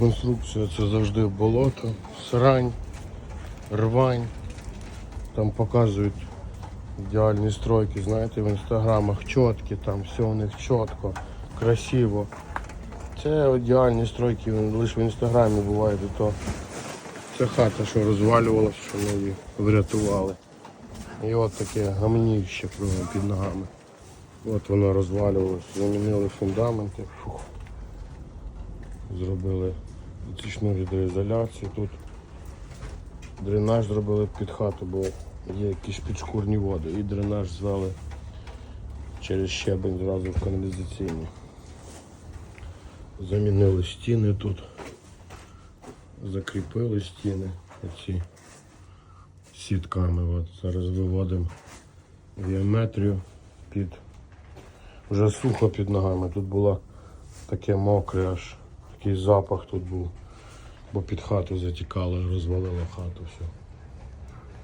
Конструкція це завжди болото, срань, рвань. Там показують ідеальні стройки, знаєте, в інстаграмах чіткі, там все у них чітко, красиво. Це ідеальні стройки лише в інстаграмі бувають, то це хата, що розвалювалася, що ми її врятували. І от таке гамніще під ногами. От воно розвалювалося, замінили фундаменти. Фух. Зробили дотичну гідроізоляцію. Тут дренаж зробили під хату, бо є якісь підшкурні води. І дренаж звели через щебень зразу в каналізаційні. Замінили стіни тут. Закріпили стіни оці сітками. От зараз виводимо геометрію під вже сухо під ногами. Тут було таке мокре аж. Такий запах тут був, бо під хату затікало, розвалило хату все.